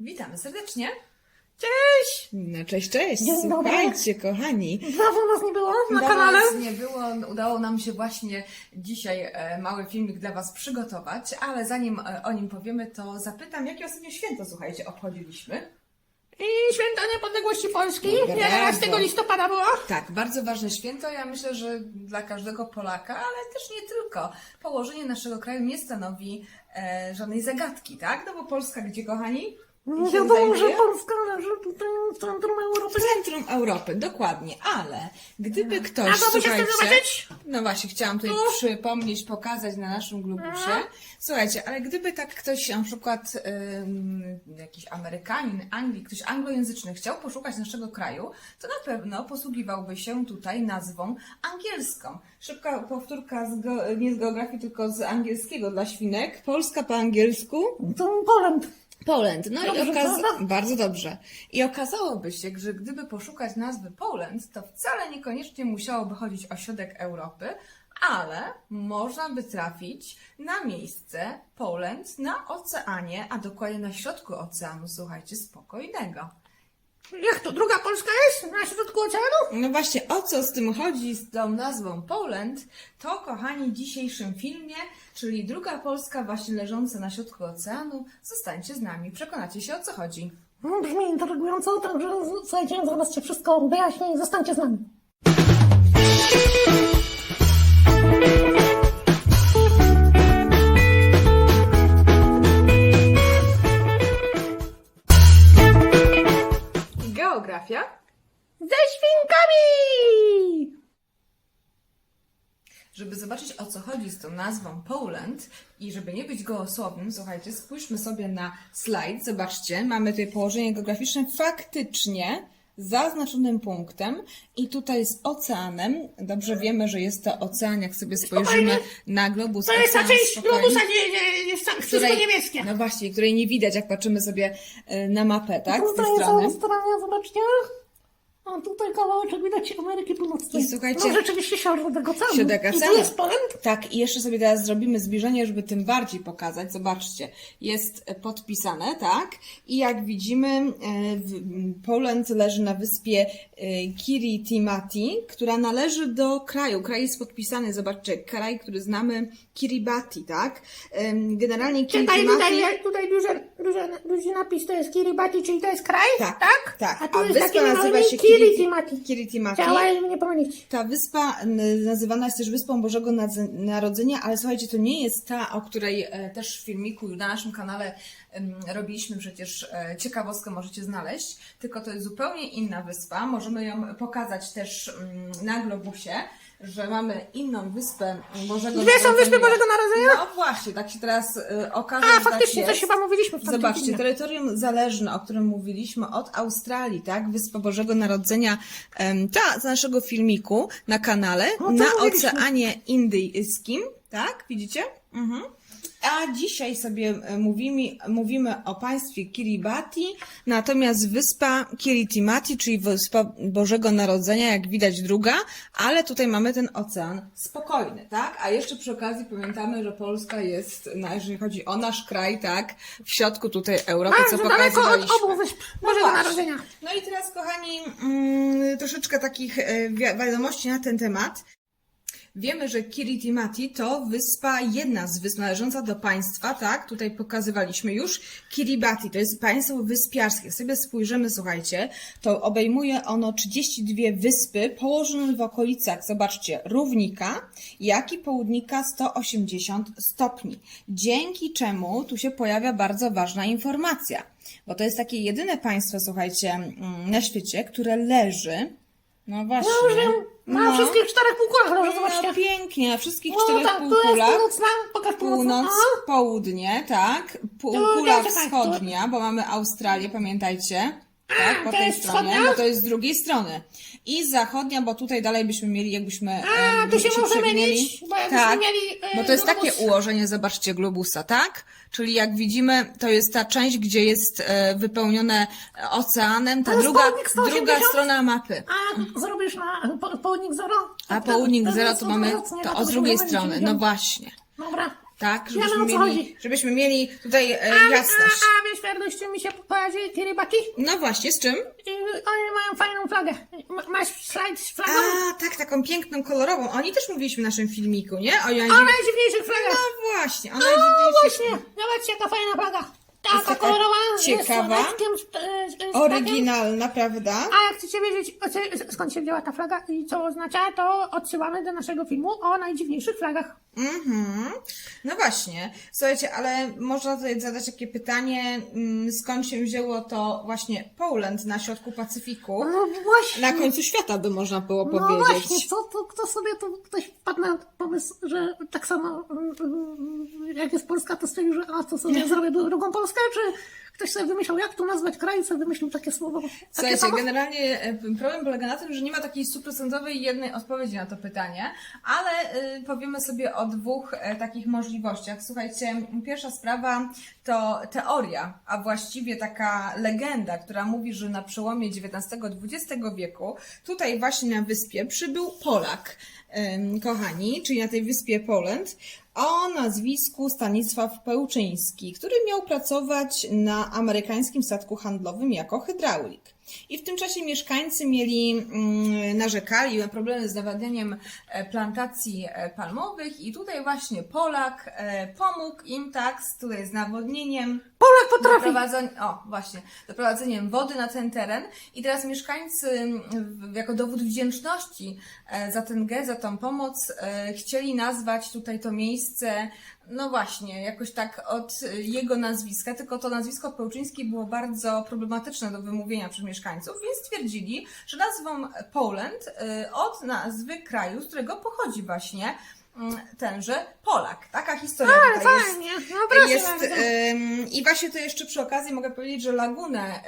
Witamy serdecznie. Cześć! No, cześć, cześć. Dzień dobry. Słuchajcie, kochani. Dawno nas nie było na Dawno kanale. nas nie było, udało nam się właśnie dzisiaj e, mały filmik dla Was przygotować, ale zanim e, o nim powiemy, to zapytam, jakie ostatnio święto, słuchajcie, obchodziliśmy? I święto niepodległości Polski. Brawo. 11 listopada było. Tak, bardzo ważne święto. Ja myślę, że dla każdego Polaka, ale też nie tylko. Położenie naszego kraju nie stanowi e, żadnej zagadki, tak? No bo Polska gdzie, kochani? Się wiadomo, że? Polska leży tutaj w centrum Europy. Centrum Europy, dokładnie, ale gdyby ktoś, A chce słuchajcie, zobaczyć? no właśnie, chciałam tutaj Tu? przypomnieć, pokazać na naszym globusie, słuchajcie, ale gdyby tak ktoś, na przykład ym, jakiś Amerykanin, Anglik, ktoś anglojęzyczny chciał poszukać naszego kraju, to na pewno posługiwałby się tutaj nazwą angielską. Szybka powtórka z nie z geografii, tylko z angielskiego dla świnek. Polska po angielsku. To Poland. Poland. No i Dobrze, okaz... prawda? bardzo dobrze. I okazałoby się, że gdyby poszukać nazwy Poland, to wcale niekoniecznie musiałoby chodzić o środek Europy, ale można by trafić na miejsce Poland na oceanie, a dokładnie na środku oceanu, słuchajcie, spokojnego. Jak to? Druga Polska jest? Na środku oceanu? No właśnie, o co z tym chodzi z tą nazwą Poland, to kochani w dzisiejszym filmie, czyli druga Polska właśnie leżąca na środku oceanu, zostańcie z nami, przekonacie się o co chodzi. No, brzmi intrygująco, także słuchajcie, zaraz się wszystko wyjaśnię i zostańcie z nami. Nazwą Poland i żeby nie być gołosłownym, słuchajcie, spójrzmy sobie na slajd. Zobaczcie, mamy tutaj położenie geograficzne faktycznie zaznaczonym punktem i tutaj z oceanem. Dobrze wiemy, że jest to ocean, jak sobie spojrzymy na globus. To jest ta ocean część globusa, gdzie, gdzie jest tam wszystko niebieskie. No właśnie, której nie widać, jak patrzymy sobie y, na mapę, tak? Z tej strony. Australia, zobaczcie. A tutaj kawałeczek widać Ameryki Północnej. I słuchajcie- No rzeczywiście środek oceanu. Środek I tu jest Poland. Tak, i jeszcze sobie teraz zrobimy zbliżenie, żeby tym bardziej pokazać. Zobaczcie, jest e, podpisane, tak? I jak widzimy, e, Poland leży na wyspie e, Kiritimati, która należy do kraju. Kraj jest podpisany, zobaczcie, kraj, który znamy, Kiribati, tak? Em, Generalnie Czytaj Kiritimati... tutaj, tutaj duży, duży, duży napis, to jest Kiribati, czyli to jest kraj, Tak, tak? tak. A tu A jest wyspa nazywa się Kiritimati. Kiritimati. Chciałem nie pomylić. Ta wyspa n- nazywana jest też Wyspą Bożego Nadze- Narodzenia, ale słuchajcie, to nie jest ta, o której e, też w filmiku na naszym kanale em, robiliśmy przecież e, ciekawostkę możecie znaleźć, tylko to jest zupełnie inna wyspa. Możemy ją pokazać też mm, na globusie, że mamy inną wyspę Bożego Dwie są wyspy Bożego Narodzenia? No właśnie, tak się teraz e, okaże, A, że faktycznie, tak coś jest. chyba mówiliśmy w tamtym Zobaczcie, filmie. terytorium zależne, o którym mówiliśmy, od Australii, tak? Wyspa Bożego Narodzenia, em, ta z naszego filmiku na kanale, No to na mówiliśmy. Oceanie Indyjskim, tak? Widzicie? Mhm. A dzisiaj sobie e, mówimy, mówimy o państwie Kiribati, natomiast wyspa Kiritimati, czyli wyspa Bożego Narodzenia, jak widać druga, ale tutaj mamy ten ocean spokojny, tak? A jeszcze przy okazji pamiętamy, że Polska jest, no, jeżeli chodzi o nasz kraj, tak, w środku tutaj Europy, co Bardzo daleko od obu wysp No Bożego właśnie. Narodzenia. No i teraz, kochani, mm, troszeczkę takich e, wi- wiadomości na ten temat. Wiemy, że Kiritimati to wyspa, jedna z wysp należąca do państwa, tak? Tutaj pokazywaliśmy już. Kiribati to jest państwo wyspiarskie. Sobie spojrzymy, słuchajcie, to obejmuje ono 32 wyspy położone w okolicach, zobaczcie, równika, jak i południka 180 stopni. Dzięki czemu tu się pojawia bardzo ważna informacja, bo to jest takie jedyne państwo, słuchajcie, mm, na świecie, które leży, no właśnie. Na No. wszystkich czterech półkulach leży, No, zobaczcie. pięknie, na wszystkich No czterech tak, tu jest półkulach. północna, pokaż Północ, południe, tak. Półkula tu- wschodnia, bo mamy Australię, pamiętajcie. Tak, po to tej stronie, wschodnia? bo to jest z drugiej strony. I zachodnia, bo tutaj dalej byśmy mieli, jakbyśmy. A, tu się może przewinęli. mylić, bo jakbyśmy tak, mieli, e, bo to jest globus- takie ułożenie, zobaczcie, globusa, tak? Czyli jak widzimy, to jest ta część, gdzie jest e, wypełnione oceanem, ta druga, południk 180? druga strona mapy. A zrobisz na po, południk zero? A południk zero to mamy to od drugiej strony. No właśnie. Dobra. Tak, żebyśmy o co mieli, chodzi. żebyśmy mieli tutaj e, A, jasność. a, a wiesz, Ferdo, z czym mi się kojarzy Kiribati? No właśnie, z czym? I Oni mają fajną flagę. Ma- Masz slajd z flagą? A, tak, taką piękną, kolorową. O niej też mówiliśmy w naszym filmiku, nie? O O Jadzie... najdziwniejszych flagach. No właśnie, o No najdziwniejszych... właśnie, zobaczcie jaka fajna flaga. Jest Taka taka kolorowa, ciekawa. z z, e, z, z takiem. Oryginalna, prawda? A jak chcecie wiedzieć, skąd się wzięła ta flaga i co oznacza, to odsyłamy do naszego filmu o najdziwniejszych flagach. Mhm. No właśnie. Słuchajcie, ale można tutaj zadać takie pytanie, mm, skąd się wzięło to właśnie Poland na środku Pacyfiku? No właśnie. Na końcu świata by można było No powiedzieć. właśnie, co to, kto sobie to ktoś wpadł na pomysł, że tak samo mm, mm, jak jest Polska, to stwierdził, że a co sobie zrobię drugą Polskę, czy ktoś sobie wymyślał, jak tu nazwać kraj, sobie wymyślił takie słowo. Takie Słuchajcie, samo? generalnie e, problem polega na tym, że nie ma takiej stuprocentowej jednej odpowiedzi na to pytanie, ale y, powiemy sobie o dwóch e, takich możliwościach. Słuchajcie, pierwsza sprawa to teoria, a właściwie taka legenda, która mówi, że na przełomie XIX-XX wieku tutaj właśnie na wyspie przybył Polak, kochani, czyli na tej wyspie Poland, o nazwisku Stanisław Pełczyński, który miał pracować na amerykańskim statku handlowym jako hydraulik. I w tym czasie mieszkańcy mieli, mm, narzekali na problemy z nawadnianiem e, plantacji e, palmowych i tutaj właśnie Polak e, pomógł im tak, z, tutaj z nawodnieniem, Polak potrafi. doprowadzeń, o właśnie, doprowadzeniem wody na ten teren i teraz mieszkańcy jako dowód wdzięczności za ten gest, za tą pomoc chcieli nazwać tutaj to miejsce no właśnie, jakoś tak od e, jego nazwiska, tylko to nazwisko Pełczyński było bardzo problematyczne do wymówienia przez mieszkańców, więc stwierdzili, że nazwą Poland e, od nazwy kraju, z którego pochodzi właśnie tenże Polak. Taka historia Ale tutaj jest fajnie, no proszę jest, bardzo. ym, I właśnie to jeszcze przy okazji mogę powiedzieć, że lagunę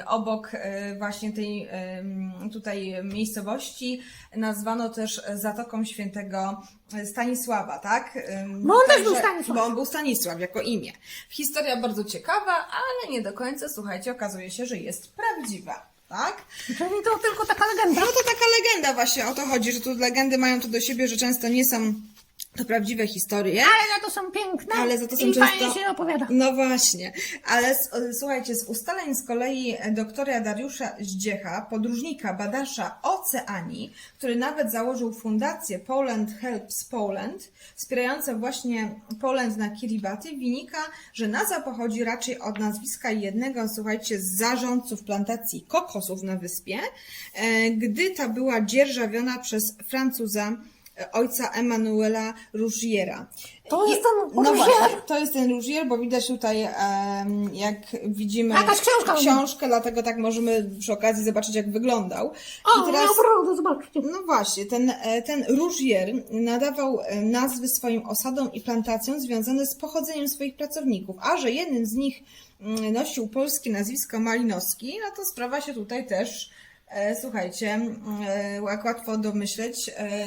y, obok y, właśnie tej ym, tutaj miejscowości nazwano też Zatoką Świętego Stanisława, tak? Ym, Bo on też był Stanisław. Bo on był Stanisław jako imię. Historia bardzo ciekawa, ale nie do końca, słuchajcie, okazuje się, że jest prawdziwa. Tak? Czyli to tylko taka legenda. No to taka legenda właśnie o to chodzi, że tu legendy mają to do siebie, że często nie są to prawdziwe historie. Ale za to są piękne Ale za to są i często- fajnie się opowiada. No właśnie, ale s- e, słuchajcie, z ustaleń z kolei doktora Dariusza Zdziecha, podróżnika, badacza oceanii, który nawet założył fundację Poland Helps Poland, wspierająca właśnie Poland na Kiribati, wynika, że nazwa pochodzi raczej od nazwiska jednego, słuchajcie, z zarządców plantacji kokosów na wyspie, e, gdy ta była dzierżawiona przez Francuza e, ojca Emanuela Rougiera. To jest ten No Rougier? właśnie, to jest ten Rougier, bo widać tutaj, em, jak widzimy, Jakaś książka. książkę, dlatego tak możemy przy okazji zobaczyć, jak wyglądał. O, I teraz, brodę, zobaczcie. no właśnie, ten, e, ten Rougier nadawał e, nazwy swoim osadom i plantacjom związane z pochodzeniem swoich pracowników, a że jednym z nich mm, nosił polskie nazwisko Malinowski, no to sprawa się tutaj też, e, słuchajcie, mm, e, jak łatwo domyśleć, e,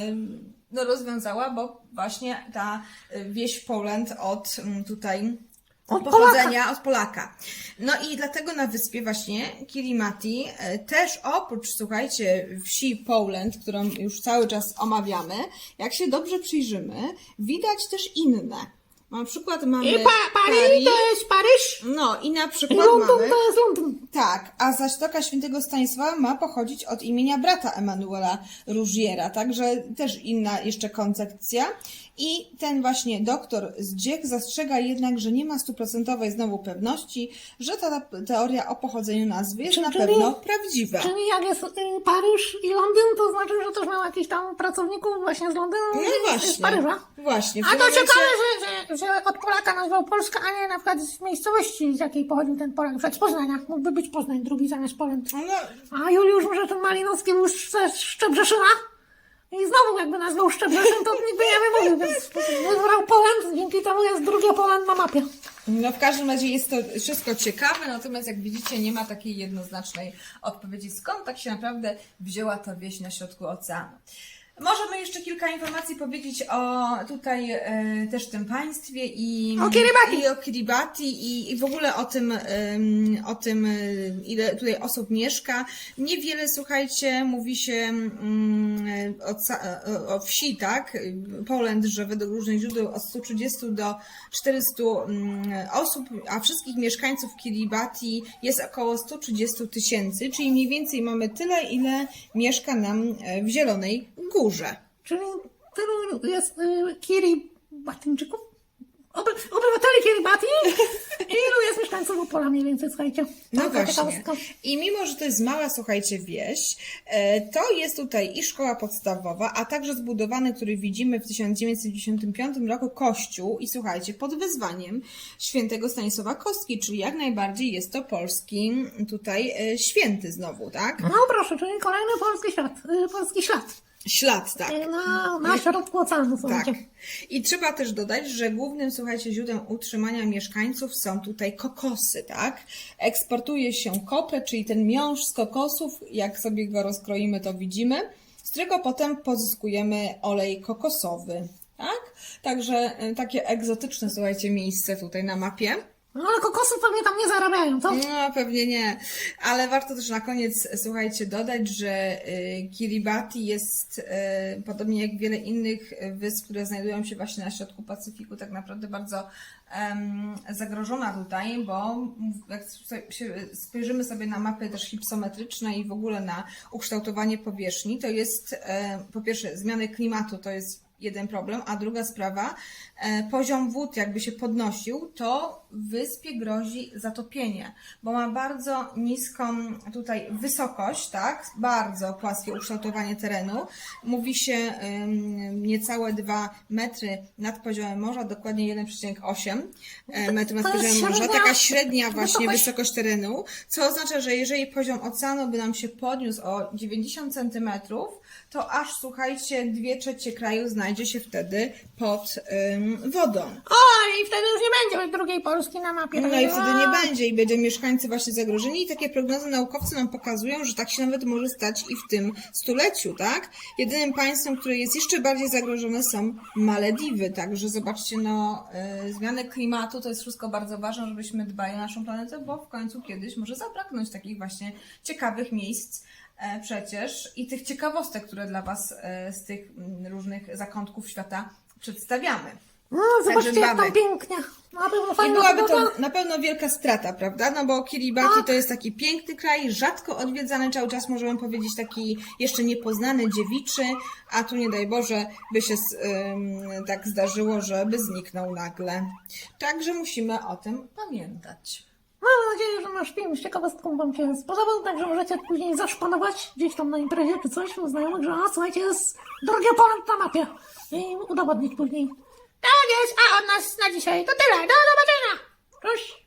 no rozwiązała, bo właśnie ta e, wieś Poland od mm, tutaj Od pochodzenia od Polaka. No i dlatego na wyspie właśnie Kirimati e, też oprócz, słuchajcie, wsi Poland, którą już cały czas omawiamy, jak się dobrze przyjrzymy, widać też inne. Na przykład mamy I pa Paris, to jest Paryż. no i na przykład Londyn mamy... to jest Londyn. Tak, a zaś Stoka Świętego Stanisława ma pochodzić od imienia brata Emanuela Rougiera, także też inna jeszcze koncepcja. I ten właśnie doktor Zdziech zastrzega jednak, że nie ma stuprocentowej znowu pewności, że ta teoria o pochodzeniu nazwy jest Czyli- na czyli- pewno prawdziwa. Czyli jak jest y, Paryż i Londyn, to znaczy, że też miał jakichś tam pracowników właśnie z Londynu No i z właśnie. Paryża. Właśnie. A to momencie- ciekawe, że, że, że od Polaka nazwał Polskę, a nie na przykład z miejscowości, z jakiej pochodził ten Polak. Na przykład z Poznania. Mógłby być Poznań, drugi zamiast Poland. No, A Juliusz może ten Malinowski był ze Szczebrzeszyna i znowu jakby nazwał Szczebrzeszyn, to nikt by nie wymówił, więc wybrał Poland, dzięki temu jest drugie Poland na mapie. No w każdym razie jest to wszystko ciekawe, natomiast jak widzicie nie ma takiej jednoznacznej odpowiedzi, skąd tak się naprawdę wzięła ta wieś na środku oceanu. Możemy jeszcze kilka informacji powiedzieć o tutaj e, też tym państwie i O Kiribati. i o Kiribati i, i w ogóle o tym, em, o tym, e, ile tutaj osób mieszka. Niewiele, słuchajcie, mówi się mm, o, ca- o, o wsi, tak? Poland, że według różnych źródeł od 130 do 400 mm, osób, a wszystkich mieszkańców Kiribati jest około 130 tysięcy, czyli mniej więcej mamy tyle, ile mieszka nam e, w Zielonej Górze. Czyli tylu jest y, Kiribatyńczyków? Oby, obywateli Kiribati? Ilu jest mieszkańców Opola mniej więcej, słuchajcie? No Taka właśnie. ciekawostka. I mimo, że to jest mała, słuchajcie, wieś, e, to jest tutaj i szkoła podstawowa, a także zbudowany, który widzimy w 1995 roku kościół i słuchajcie, pod wezwaniem świętego Stanisława Kostki, czyli jak najbardziej jest to polski tutaj e, święty znowu, tak? No proszę, czyli kolejny polski ślad, y, polski ślad Ślad, tak. na, na środku oceanu, Tak. słuchajcie. I trzeba też dodać, że głównym, słuchajcie, źródłem utrzymania mieszkańców są tutaj kokosy, tak? Eksportuje się kopę, czyli ten miąższ z kokosów, jak sobie go rozkroimy, to widzimy, z którego potem pozyskujemy olej kokosowy, tak? Także y, takie egzotyczne, słuchajcie, miejsce tutaj na mapie. No ale kokosy pewnie tam nie zarabiają, co? No, pewnie nie. Ale warto też na koniec, słuchajcie, dodać, że y, Kiribati jest, y, podobnie jak wiele innych y, wysp, które znajdują się właśnie na środku Pacyfiku, tak naprawdę bardzo zagrożona tutaj, bo jak spojrzymy sobie na mapy też hipsometryczne i w ogóle na ukształtowanie powierzchni, to jest e, po pierwsze zmiany klimatu, to jest jeden problem, a druga sprawa, e, poziom wód jakby się podnosił, to wyspie grozi zatopienie, bo ma bardzo niską tutaj wysokość, tak, bardzo płaskie ukształtowanie terenu. Mówi się ym, niecałe 2 metry nad poziomem morza, dokładnie 1,8 e, metry nad poziomem morza, średnia taka średnia właśnie wysokość- wysokość terenu, co oznacza, że jeżeli poziom oceanu by nam się podniósł o 90 centymetrów, to aż słuchajcie, dwie trzecie kraju znajdzie się wtedy pod ym, wodą. O, i wtedy już nie będzie drugiej Polski na mapie. No i wtedy nie będzie i będą mieszkańcy właśnie zagrożeni i takie prognozy naukowcy nam pokazują, że tak się nawet może stać i w tym stuleciu, tak? Jedynym państwem, które jest jeszcze bardziej zagrożone są Malediwy, także zobaczcie, no y, zmiany klimatu to jest wszystko bardzo ważne, żebyśmy dbali o naszą planetę, bo w końcu kiedyś może zabraknąć takich właśnie ciekawych miejsc e, przecież i tych ciekawostek, które dla Was e, z tych mm, różnych zakątków świata przedstawiamy. No, zobaczcie jak tam pięknie. Na pewno I fajna byłaby pogoda. to na pewno wielka strata, prawda? No bo Kiribati to jest taki piękny kraj, rzadko odwiedzany, cały czas możemy powiedzieć taki jeszcze niepoznany, dziewiczy, a tu nie daj Boże by się ym, tak zdarzyło, żeby zniknął nagle. Także musimy o tym pamiętać. Mam nadzieję, że nasz film z ciekawostką Wam się spodobał, także możecie później zaszpanować gdzieś tam na imprezie czy coś u znajomych, że a słuchajcie, jest drogie Poland na mapie i udowodnić później. Tak jest, a od nas na dzisiaj to tyle. Do zobaczenia. Cześć.